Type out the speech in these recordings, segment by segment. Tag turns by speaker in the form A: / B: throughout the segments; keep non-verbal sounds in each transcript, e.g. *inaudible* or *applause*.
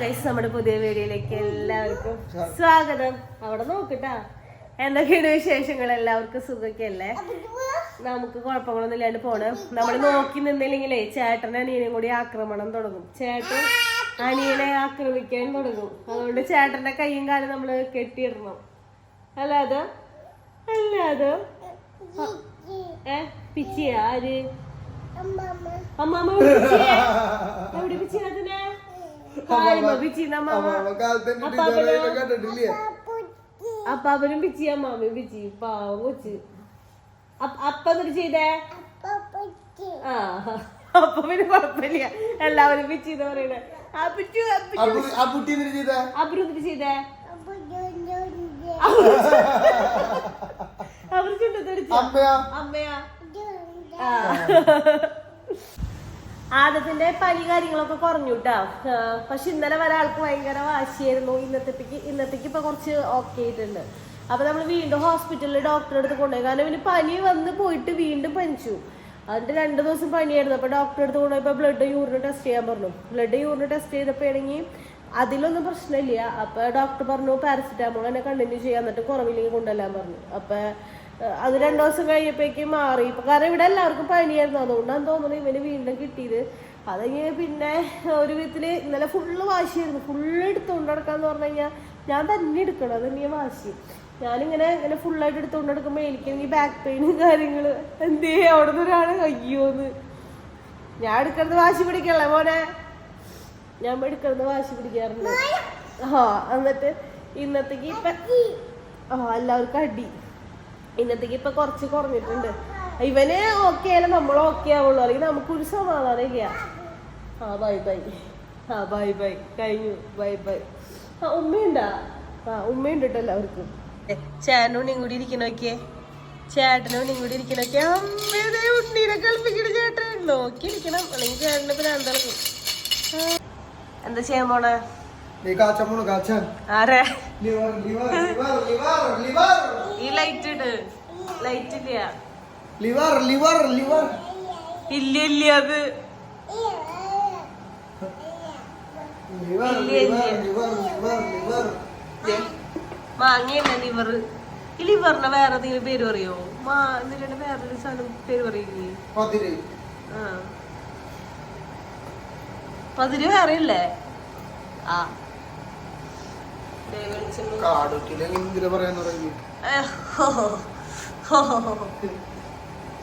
A: Guys നമ്മുടെ പുതിയ വീഡിയോയിലേക്ക് എല്ലാവർക്കും സ്വാഗതം. അവിടെ നോക്കട്ടാ. എന്തൊക്കെയാണ് വിശേഷങ്ങൾ? എല്ലാവർക്കും സുഖക്കല്ലേ നമുക്ക് കുഴപ്പങ്ങളൊന്നും ഇല്ലാണ്ട് പോണ്. നമ്മൾ നോക്കി നിന്നില്ലെങ്കിലേ ചേട്ടനെ അനിയനും കൂടി ആക്രമണം തുടങ്ങും. ചേട്ടൻ അനിയനെ ആക്രമിക്കാൻ തുടങ്ങും. അതുകൊണ്ട് ചേട്ടന്റെ കൈയും കാലും നമ്മൾ കെട്ടിയിടണം. അല്ലാതെ അല്ലാതെ ഏ പിച്ചിയാ? ആര്? അമ്മാമ്മ.
B: കണ്ടിട്ടില്ലേ?
A: അപ്പാപ്പനും പിച്ചി അമ്മാമ്മയും പിച്ചി പാവം കൊച്ച്. അപ്പ- അപ്പ എന്നിട്ട് ചെയ്തേ? ആ. അപ്പൊ പിന്നെ കുഴപ്പമില്ല. എല്ലാവരും പിച്ചി എന്ന് പറയണേ. അബ്രു എന്നിട്ട് ചെയ്തേ? അവർ *laughs* ചുണ്ടത്തടിച്ചു
B: അമ്മയാ?
A: അമ്മയാ? ആ. ആദത്തിന്റെ പനി കാര്യങ്ങളൊക്കെ കുറഞ്ഞു കേട്ടോ പക്ഷെ ഇന്നലെ വരെ ആൾക്ക് ഭയങ്കര വാശിയായിരുന്നു. ഇന്നത്തേക്ക് ഇന്നത്തേക്ക് ഇപ്പൊ കുറച്ച് ഓക്കെ ആയിട്ടുണ്ട്. അപ്പൊ നമ്മൾ വീണ്ടും ഹോസ്പിറ്റലിൽ ഡോക്ടറെ അടുത്ത് കൊണ്ടുപോയി. കാരണം ഇവന് പനി വന്ന് പോയിട്ട് വീണ്ടും പനിച്ചു. അതിന്റെ രണ്ട് ദിവസം പനിയായിരുന്നു. അപ്പൊ ഡോക്ടറെ അടുത്ത് കൊണ്ടുപോയപ്പോ ബ്ലഡ് യൂറിന് ടെസ്റ്റ് ചെയ്യാൻ പറഞ്ഞു. ബ്ലഡ് യൂറിന് ടെസ്റ്റ് ചെയ്തപ്പോഴാണെങ്കിൽ അതിലൊന്നും പ്രശ്നമില്ല. അപ്പൊ ഡോക്ടർ പറഞ്ഞു പാരസിറ്റാമോൾ തന്നെ കണ്ടിന്യൂ ചെയ്യാൻ എന്നിട്ട് കുറവില്ലെങ്കിൽ കൊണ്ടുവല്ലാൻ പറഞ്ഞു. അപ്പൊ അത് രണ്ടു ദിവസം കഴിഞ്ഞപ്പോഴേക്കും മാറി. ഇപ്പൊ കാരണം ഇവിടെ എല്ലാവർക്കും പനിയായിരുന്നു. അതുകൊണ്ടാണ് തോന്നുന്നത് ഇവന് വീണ്ടും കിട്ടിയത്. അത് പിന്നെ ഒരു വിധത്തിൽ ഇന്നലെ ഫുള്ള് വാശിയായിരുന്നു. ഫുള്ള് എടുത്തുകൊണ്ട് നടക്കാന്ന് പറഞ്ഞു കഴിഞ്ഞാൽ ഞാൻ തന്നെ എടുക്കണം. അത് തന്നെയാ വാശി. ഞാനിങ്ങനെ ഇങ്ങനെ ഫുള്ളായിട്ട് എടുത്തുകൊണ്ട് നടക്കുമ്പോൾ എനിക്ക് ബാക്ക് പെയിനും കാര്യങ്ങൾ എന്തേ അവിടെ നിന്ന് ഒരാൾ അയ്യോന്ന്. ഞാൻ എടുക്കുന്നത് വാശി പിടിക്കല്ലേ മോനെ? ഞാൻ എടുക്കുന്നത് വാശി പിടിക്കാറുണ്ട്. ആ എന്നിട്ട് ഇന്നത്തേക്ക് ഇപ്പൊ ആ എല്ലാവർക്കും അടി. ഇന്നത്തേക്ക് ഇപ്പൊ കുറച്ച് കുറഞ്ഞിട്ടുണ്ട്. ഇവന് ഓക്കെ ആയാലും നമ്മൾ ഓക്കെ ആവുള്ളൂ. അല്ലെങ്കിൽ നമുക്കൊരു സമാധാനം ഇല്ല. ആ ബൈ ബൈ ആ ബൈ ബൈ കഴിഞ്ഞു. ബൈ ബൈ ആ ഉമ്മയുണ്ടാ? ആ ഉമ്മയുണ്ട് കേട്ടോ എല്ലാവർക്കും ഇരിക്കണോ കൂടി ഇരിക്കണോക്കിയേ ചേട്ടനുണ്ണിയും കൂടി ഇരിക്കണോക്കെ അമ്മയുടെ ഉണ്ണീനെ കളിപ്പിക്കണ ചേട്ടൻ. നോക്കി ഇരിക്കണം. അല്ലെങ്കിൽ ചേട്ടന് പിന്നെ എന്താ ചെയ്യാൻ പോണേ? ആരെ?
B: Liver liver liver liver liver.
A: ഈ ലൈറ്റ് ഇട്. ലൈറ്റ് ഇല്ല.
B: ലിവർ ലിവർ ലിവർ
A: ഇല്ല ഇല്ല അത്. മാങ്ങയല്ല ലിവർ ഈ ലിവറിന്റെ വേറെ എന്തെങ്കിലും പേര് പറയോ? മാ എന്നിട്ട് വേറൊരു സാധനം പേര് പറയില്ലേ?
B: പതിര്.
A: വേറെ ഇല്ലേ ആ.
B: കാടുക്കില്ലെങ്കിൽ എന്തിനാ പറയാൻ തുടങ്ങി.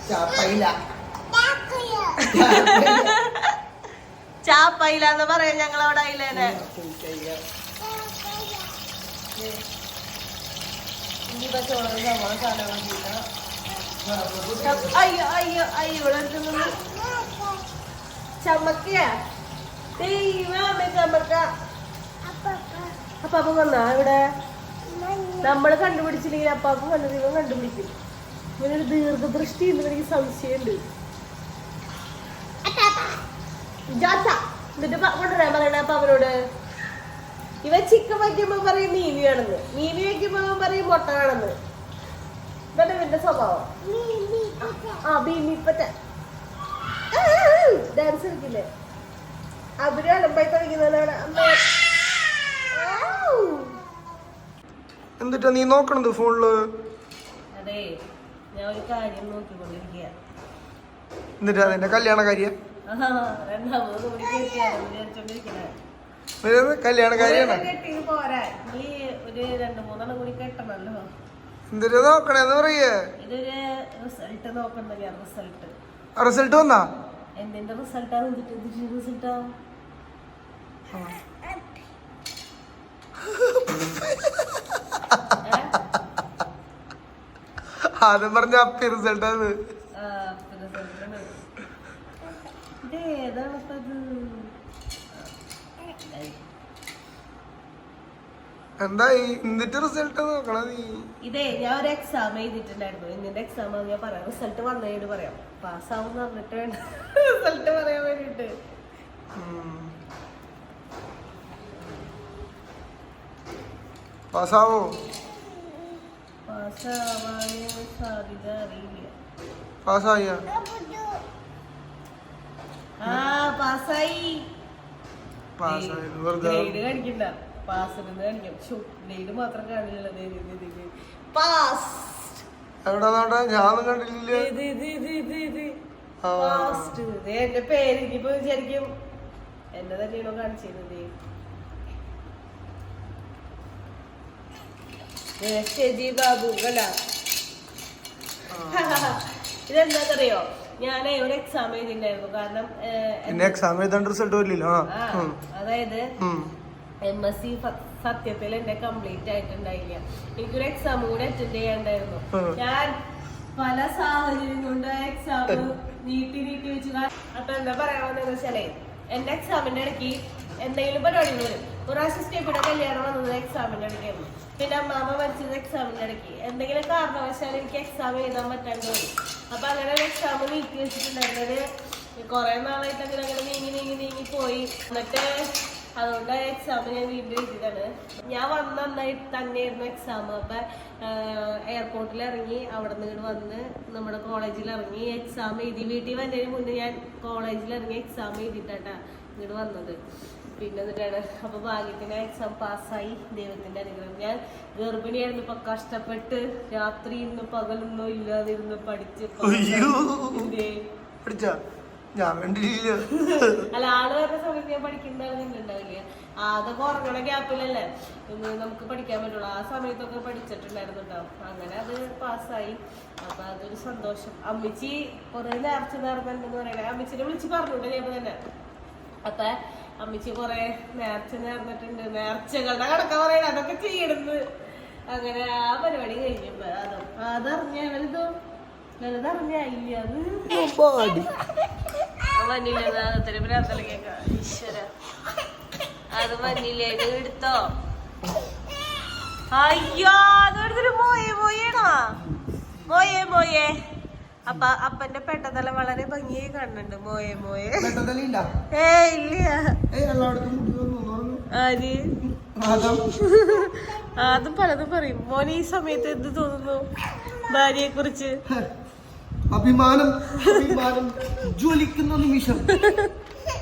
A: ചാപ്പയില. എന്ന് പറയാം ഞങ്ങളവിടെ അയിലേനെ അയ്യോ അയ്യോ അയ്യോ ഇവിടെ അടുത്തുനിന്ന് ചമ്മക്ക ദൈവമേ ചമ്മക്ക അപ്പാപ്പ വന്നാ? ഇവിടെ നമ്മൾ കണ്ടുപിടിച്ചില്ലെങ്കിൽ അപ്പാപ്പ വന്നത് ഇവൻ കണ്ടുപിടിക്കും. ഇവനൊരു ദീർഘദൃഷ്ടി എന്ന് എനിക്ക് സംശയമുണ്ട്. എന്നിട്ട് കൊണ്ടുവരാൻ പറയണ അപ്പൊ അവനോട് ഇവൻ ചിക്കൻ വയ്ക്കുമ്പോ പറയും മീനിയാണെന്ന് മീനി വയ്ക്കുമ്പോ അവൻ പറയും മുട്ടയാണെന്ന്. ഇതന്നെ ഇവന്റെ സ്വഭാവം? ആ ബീമിപ്പറ്റ ഡാൻസ് കളിക്കില്ലേ? അവർ അലമ്പായി തുടങ്ങുന്നതാണ് അമ്മ.
B: എന്നിട്ടാ നീ നോക്കണത് ഫോണിൽ?
A: അതെ ഞാൻ ഒരു കാര്യം നോക്കിക്കൊണ്ടിരിക്കുക
B: എന്നിട്ടാ നിന്റെ കല്യാണ കാര്യം കല്യാണ കാര്യമാണ്
A: കെട്ടിയത് പോരാ നീ ഒരു രണ്ട് മൂന്നെണ്ണം കൂടി കെട്ടണല്ലോ.
B: എന്തിനാ നോക്കണേന്ന് പറയേ.
A: ഇതൊരു റിസൾട്ട് റിസൾട്ട്
B: റിസൾട്ട് വന്നാ?
A: എന്തിന്റെ ഇതിന്റെ റിസൾട്ടാ
B: ആദ്യം പറഞ്ഞ അപ്പി റിസൾട്ട്
A: ആണ്.
B: എന്തായി എന്നിട്ട് റിസൾട്ട് നോക്കണം നീ?
A: ഇതേ ഞാൻ ഒരു എക്സാം എഴുതിട്ടുണ്ടായിരുന്നു ഇന്നിന്റെ എക്സാം ഞാൻ പറയാം. റിസൾട്ട് വന്നതിനോട് പറയാം. പാസ്സാവും പറഞ്ഞിട്ട് വേണ്ട. *laughs* റിസൾട്ട് പറയാൻ വേണ്ടിട്ട്
B: എവിടെ നോട്ടെ? ഞാനൊന്നും കണ്ടില്ല
A: എന്റെ പേര് ഇനിയിപ്പോ വിചാരിക്കും. എന്നെ തന്നെയാണോ കാണിച്ചിരുന്നത് ശരി ബാബു അല്ല ഇതെന്താന്നറിയോ? ഞാൻ ഒരു എക്സാം എഴുതിണ്ടായിരുന്നു കാരണം
B: പിന്നെ എക്സാം എഴുതാണ്ട് റിസൾട്ട് വരില്ല ആ
A: ആ, അതായത്. എം എസ് സി സത്യത്തിൽ എന്റെ കംപ്ലീറ്റ് ആയിട്ടുണ്ടായില്ല. എനിക്കൊരു എക്സാം കൂടെ അറ്റൻഡ് ചെയ്യാണ്ടായിരുന്നു. ഞാൻ പല സാഹചര്യം കൊണ്ട് എക്സാം നീട്ടി നീട്ടി വെച്ചു അപ്പൊ എന്താ പറയാൻ വന്നതെന്ന് വെച്ചാലേ എന്റെ എക്സാമിന്റെ ഇടയ്ക്ക് എന്തെങ്കിലും പരിപാടികൾ വരും. ഒരു അസിസ്റ്റന്റ് കൂടെ കല്യാണം വന്നത് എക്സാമിന്റെ ഇടയ്ക്കായിരുന്നു. പിന്നെ അമ്മാമ്മ മരിച്ചത് എക്സാമിന്റെ ഇടയ്ക്ക്. എന്തെങ്കിലും കാരണവശാൽ എനിക്ക് എക്സാം എഴുതാൻ പറ്റാണ്ട് പോയി. അപ്പൊ അങ്ങനെ ഒരു എക്സാം നീക്കി വെച്ചിട്ടുണ്ടായിരുന്നത് കുറെ നാളായിട്ട് അങ്ങനെ അങ്ങനെ നീങ്ങി നീങ്ങി നീങ്ങി പോയി. എന്നിട്ട് അതുകൊണ്ട് എക്സാം ഞാൻ വീണ്ടും എഴുതിയതാണ്. ഞാൻ വന്ന നന്നായിട്ട് തന്നെയായിരുന്നു എക്സാം അപ്പൊ എയർപോർട്ടിൽ ഇറങ്ങി അവിടെ നിന്ന് ഇങ്ങോട്ട് വന്ന് നമ്മുടെ കോളേജിൽ ഇറങ്ങി എക്സാം എഴുതി. വീട്ടിൽ വന്നതിന് മുന്നേ ഞാൻ കോളേജിൽ ഇറങ്ങി എക്സാം എഴുതിയിട്ടാ ഇങ്ങോട്ട് വന്നത്. പിന്നെ എന്നിട്ടാണ് അപ്പൊ ഭാഗ്യത്തിന് എക്സാം പാസ്സായി ദൈവത്തിന്റെ അനുഗ്രഹം. ഞാൻ ഗർഭിണിയായിരുന്നു. ഇപ്പൊ കഷ്ടപ്പെട്ട് രാത്രി ഇന്ന് പകലൊന്നും ഇല്ലാതിരുന്ന് പഠിച്ച്?
B: ഞാൻ കണ്ടില്ല
A: അല്ല ആൾ വരുന്ന സമയത്ത് ഞാൻ പഠിക്കുന്നുണ്ടാവില്ല അതൊക്കെ ഉറങ്ങണ ഗ്യാപ്പിലല്ലേ? നമുക്ക് പഠിക്കാൻ പറ്റുള്ളൂ. ആ സമയത്തൊക്കെ പഠിച്ചിട്ടുണ്ടായിരുന്നു കേട്ടോ അങ്ങനെ അത് പാസ്സായി അപ്പൊ അതൊരു സന്തോഷം. അമ്മച്ചി കുറെ നേർച്ച നേർന്നുണ്ടെന്ന് പറയണേ. അമ്മച്ചിനെ വിളിച്ച് പറഞ്ഞോട്ടെ ഞാൻ തന്നെ. അപ്പൊ അമ്മച്ചി കുറെ നേർച്ച നേർന്നിട്ടുണ്ട് നേർച്ചകളുടെ കണക്ക പറയണ. അതൊക്കെ ചെയ്യണത്. അങ്ങനെ ആ പരിപാടി കഴിഞ്ഞപ്പോ അതും അതറിഞ്ഞ വലുതോ വലുതറിഞ്ഞ ഇല്ല അത് മഞ്ഞില്ല ഈശ്വര. അത് മഞ്ഞില്ല ഇത് എടുത്തോ? അയ്യോ അതൊരു മോയെ മോയേണോ? മോയെ മോയെ. അപ്പ അപ്പന്റെ പെട്ടതല വളരെ ഭംഗിയായി കാണുന്നുണ്ട് മോയെ മോയെ ഏ ഇല്ല ആര്. അതും പലതും പറയും മോന് ഈ സമയത്ത് എന്ത് തോന്നുന്നു ഭാര്യയെ കുറിച്ച്
B: അഭിമാനം അഭിമാനം ജ്വലിക്കുന്ന നിമിഷം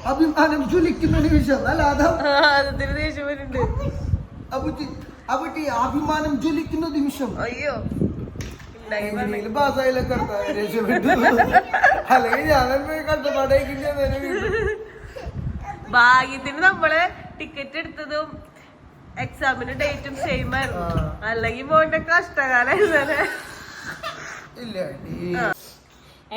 B: അഭിമാനം ജ്വലിക്കുന്ന നിമിഷം അല്ല ആദം
A: അതിന് ദേഷ്യം വരുന്നുണ്ട്
B: അഭിമാനം ജ്വലിക്കുന്ന നിമിഷം
A: അയ്യോ
B: രക്ഷപ്പെട്ടു. അല്ലെങ്കിൽ കഷ്ടപ്പാടേക്കില്ല
A: ഭാഗ്യത്തിന് നമ്മൾ ടിക്കറ്റ് എടുത്തതും എക്സാമിന്റെ ഡേറ്റും സെയിം ആയിരുന്നു. അല്ലെങ്കിൽ മോന്റെ
B: കഷ്ടകാലായിരുന്നു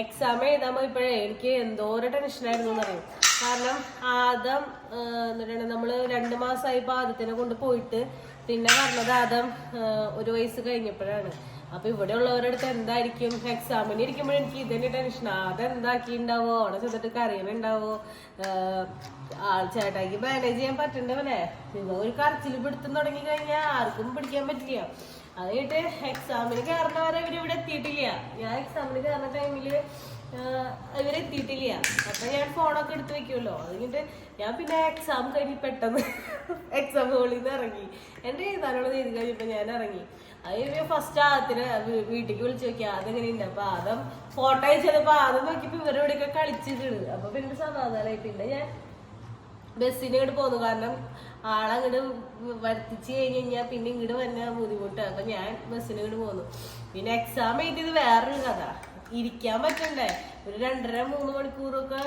A: എക്സാം എഴുതാൻ പോയപ്പോഴേ എനിക്ക് എന്തോരം ടെൻഷനായിരുന്നു എന്നറിയും? കാരണം ആദം എന്നിട്ടാണ് നമ്മൾ രണ്ട് മാസമായപ്പോ ആദത്തിനെ കൊണ്ട് പോയിട്ട് പിന്നെ പറഞ്ഞത് ആദം ഒരു വയസ്സ് കഴിഞ്ഞപ്പോഴാണ്. അപ്പൊ ഇവിടെ ഉള്ളവരുടെ എന്തായിരിക്കും? എക്സാമിന് ഇരിക്കുമ്പോഴും എനിക്ക് ഇതന്നെ ടെൻഷൻ അതെന്താക്കിണ്ടാവോ? അവിടെ ചെന്നിട്ട് കറിയണുണ്ടാവോ ആൾ ചേട്ടായിക്ക് മാനേജ് ചെയ്യാൻ പറ്റണ്ടവനെ. നിങ്ങൾ ഒരു കറച്ചിൽ പിടുത്തം തുടങ്ങി കഴിഞ്ഞാൽ ആർക്കും പിടിക്കാൻ പറ്റില്ല. അത് കഴിഞ്ഞിട്ട് എക്സാമിന് കയറുന്ന വരെ ഇവർ ഇവിടെ എത്തിയിട്ടില്ല. ഞാൻ എക്സാമിന് കയറുന്ന ടൈമിൽ ഇവരെത്തിയിട്ടില്ല അപ്പൊ ഞാൻ ഫോണൊക്കെ എടുത്ത് വെക്കുമല്ലോ അതുകൊണ്ട് ഞാൻ പിന്നെ എക്സാം കഴിഞ്ഞ് പെട്ടെന്ന് എക്സാം ഹോളിൽ നിന്ന് ഇറങ്ങി. എന്റെ എഴുതാനുള്ളത് ചെയ്ത് കഴിഞ്ഞപ്പോ ഞാൻ ഇറങ്ങി. അത് ഫസ്റ്റ് ആദ്യത്തിന് വീട്ടിലേക്ക് വിളിച്ചു നോക്കി ഇല്ല അപ്പൊ ആദ്യം ഫോട്ടോ അയച്ചപ്പോ ആദ്യം നോക്കിയപ്പോ ഇവരോടൊക്കെ കളിച്ചിട്ടുണ്ട്. അപ്പൊ പിന്നെ സമാധാനമായി പിന്നെ ഞാൻ ബസ്സിന് ഇങ്ങോട്ട് പോന്നു. കാരണം ആളങ്ങോട്ട് വരുത്തിച്ച് കഴിഞ്ഞ് കഴിഞ്ഞാൽ പിന്നെ ഇങ്ങോട്ട് വന്ന ബുദ്ധിമുട്ടാണ് അപ്പൊ ഞാൻ ബസ്സിന് ഇങ്ങോട്ട് പോന്നു. പിന്നെ എക്സാം എഴുതിയത് വേറൊരു കഥ. ഇരിക്കാൻ പറ്റണ്ടേ? ഒരു രണ്ടര മൂന്ന് മണിക്കൂറൊക്കെ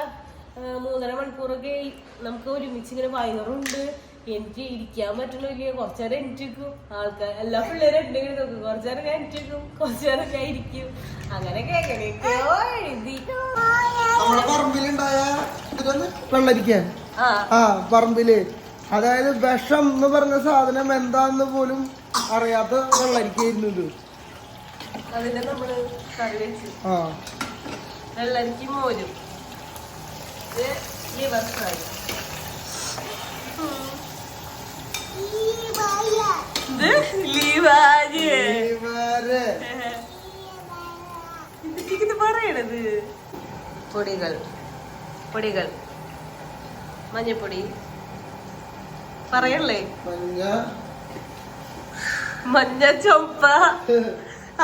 A: മൂന്നര മണിക്കൂറൊക്കെ നമുക്ക് ഒരുമിച്ച് ഇങ്ങനെ വയറുണ്ട്. എനിക്ക് ഇരിക്കാൻ പറ്റണില്ല കുറച്ചേരം എനിക്കും ആൾക്കാർ എല്ലാ പിള്ളേരും എന്തെങ്കിലും നോക്കും. കുറച്ചേരം ഞാൻ എനിക്കും കുറച്ചേരം ഞാൻ ഇരിക്കും. അങ്ങനെ എഴുതി.
B: വെള്ളരിക്കാൻ
A: ആ.
B: ആ പറമ്പിൽ. അതായത് വിഷം എന്ന് പറഞ്ഞ സാധനം എന്താന്ന് പോലും അറിയാത്ത വെള്ളരിക്കായിരുന്നു ഇത്.
A: അതിനെ നമ്മൾ കറി വെച്ചു.
B: ആ.
A: വെള്ളരിക്ക് മോരും. ഇത് ലിവർ ഫ്രൈ ഇത് ലീവാജ്
B: ഇവർ
A: എന്തൊക്കെ പറയണത്. പൊടികൾ. പൊടികൾ. മഞ്ഞപ്പൊടി. പറയല്ലേ?
B: മഞ്ഞ.
A: മഞ്ഞ ചൊപ്പ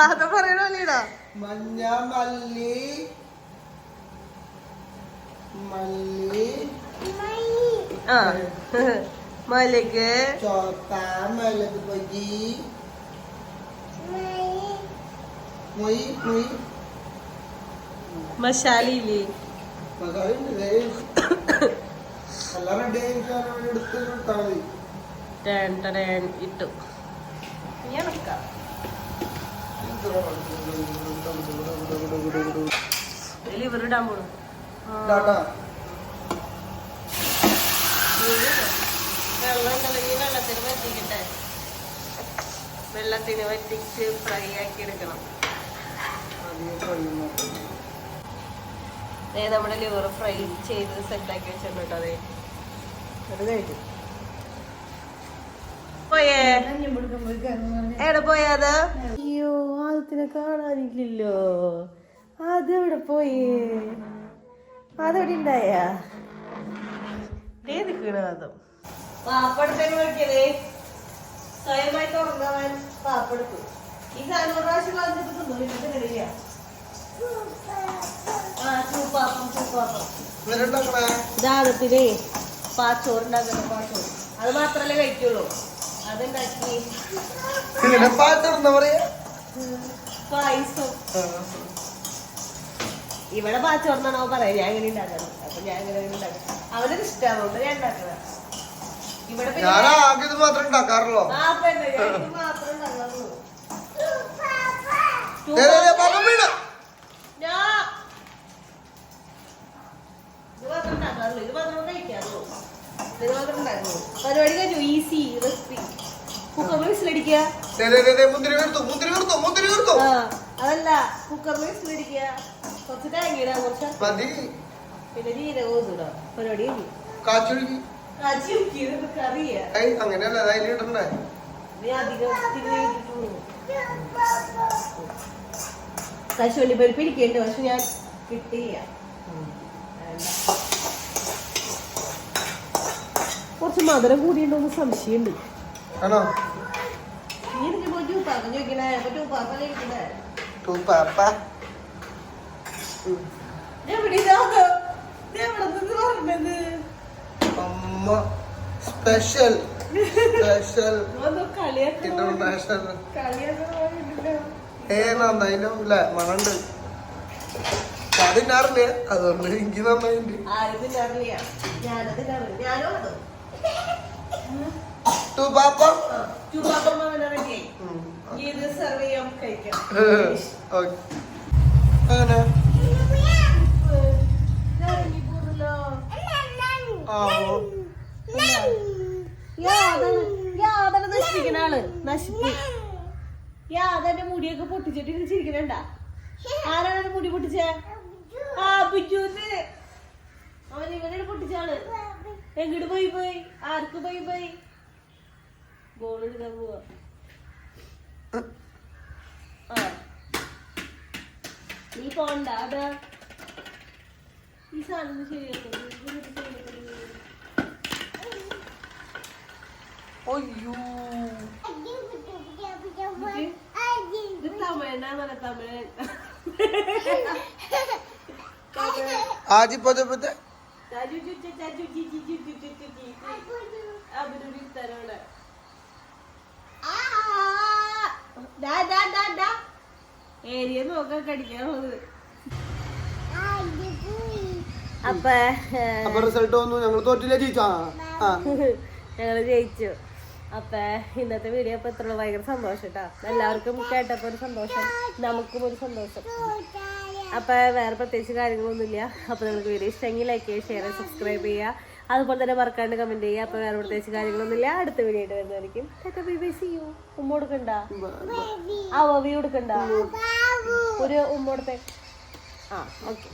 A: അത് പറയണല്ലേടാ
B: മഞ്ഞ മല്ലി. മല്ലി.
A: ആ.
B: മലക് മലക് പൊടി ഇട്ടു.
A: ഇവരിടാൻ പോണു. വെള്ളം വെള്ളത്തിന് വറ്റിക്കട്ടെ വെള്ളത്തിന് വറ്റിച്ച് ഫ്രൈ ആക്കി എടുക്കണം. ദേ നമ്മുടെ ലിവർ ഫ്രൈ ചെയ്ത് സെറ്റാക്കി വെച്ചിട്ടുണ്ട് കേട്ടോ അതെ അത് എവിടെ പോയത് അയ്യോ കാണാനില്ലല്ലോ. അതെവിടെ പോയി? അതെവിടെ ഉണ്ടായ? അതും. പാപ്പെടുത്തേന് വിളിക്കലേ സ്വയമായി തുടങ്ങാൻ പാപ്പെടുക്കും ഈ സാധനം പ്രാവശ്യം കളഞ്ഞിട്ട് തിന്നിട്ട് കിടില്ല ആ ഇതാകത്തിലേ പാച്ചോറ് പാച്ചോറ്. അത് മാത്രല്ലേ കഴിക്കുള്ളൂ. അതുണ്ടാക്കി പായസം. ഇവിടെ പാച്ചോറെന്നാണോ പറയാ ഞാൻ ഇങ്ങനെ ഉണ്ടാക്കണം. അപ്പൊ ഞാൻ ഇങ്ങനെ ഉണ്ടാക്കണം അവനൊരു ഇഷ്ടമാണ് ഞാൻ ഉണ്ടാക്കണം
B: ഞാൻ ആകെ ഇത് മാത്രം ഉണ്ടാക്കാറുള്ളൂ?
A: പരിപാടി കഴിഞ്ഞു. ഈസി റെസിപ്പി കുക്കറിൽ വിസിലടിക്കുക
B: മുന്തിരി എടുത്തു മുന്തിരി എടുത്തു മുന്തിരി
A: എടുത്തു. അതല്ല കുക്കറിൽ വിസിലടിക്കുക കുറച്ച് തേങ്ങ കുറച്ച് പിന്നെ ജീരകവും പരിപാടി കഴിഞ്ഞു.
B: അങ്ങനെയല്ല അതിൽ ഇടണ്ടേ?
A: കശുവണ്ടി പരിപ്പ് ഇരിക്കേണ്ട പക്ഷെ ഞാൻ കിട്ടില്ല കുറച്ച് മധുരം കൂടിയുണ്ടോ സംശയമുണ്ട്.
B: ആണോ?
A: നീ എനിക്ക് പോയി പറഞ്ഞു ചോദിക്കണേ? പറ്റൂ പാപ്പല്ലേ ഇരിക്കണേ?
B: tu
A: ഞാൻ ഇവിടെ ഇതാ ഞാൻ ഇവിടെ നിന്ന്
B: അമ്മ സ്പെഷ്യൽ സ്പെഷ്യൽ ഇന്റർനാഷണൽ ഏ നന്നായാലും ഇല്ല മണണ്ട്. അതിനറില്ല അതുകൊണ്ട് എനിക്ക് നന്നായിട്ട് *laughs* അങ്ങനെ. Oh.
A: യാതാണ് നശിപ്പിക്കണ ആൾ. നശിപ്പി. യാതന്റെ മുടിയൊക്കെ പൊട്ടിച്ചിട്ട് ചിരിക്കണണ്ട? ആരാണ് മുടി പൊട്ടിച്ചേ? ആ പിറ്റൂന്ന്. അവൻ ഇവനെ പൊട്ടിച്ചാൾ എങ്ങോട്ട് പോയി പോയി? ആർക്ക് പോയി പോയി? ബോൾ എടുക്കാൻ പോവാ. ആ. നീ പോണ്ട അതാ. ഈ സാധനം ശരിയാക്കുന്നു
B: അയ്യോ.
A: ഇത് തമിഴനാണ് ഏരിയ അപ്പൊ
B: റിസൾട്ട് വന്നു. ഞങ്ങൾ തോറ്റില്ല ജയിച്ചാ?
A: ഞങ്ങൾ ജയിച്ചു. അപ്പൊ ഇന്നത്തെ വീഡിയോ അപ്പൊ ഇത്രയുള്ള ഭയങ്കര സന്തോഷം കേട്ടോ എല്ലാവർക്കും കേട്ടപ്പോ ഒരു സന്തോഷം നമുക്കും ഒരു സന്തോഷം. അപ്പൊ വേറെ പ്രത്യേകിച്ച് കാര്യങ്ങളൊന്നുമില്ല. അപ്പൊ നിങ്ങൾക്ക് വീഡിയോ ഇഷ്ടമെങ്കിൽ ലൈക്ക് ചെയ്യുക ഷെയർ ചെയ്യുക സബ്സ്ക്രൈബ് ചെയ്യുക. അതുപോലെ തന്നെ മറക്കാണ്ട് കമന്റ് ചെയ്യുക. അപ്പൊ വേറെ പ്രത്യേകിച്ച് കാര്യങ്ങളൊന്നുമില്ല. അടുത്ത വീഡിയോ ആയിട്ട് വരുന്നതായിരിക്കും യു ഉമ്മ കൊടുക്കണ്ട? ആ ഓവി കൊടുക്കണ്ട? ഒരു ഉമ്മ കൊടുത്തേ. ആ ഓക്കെ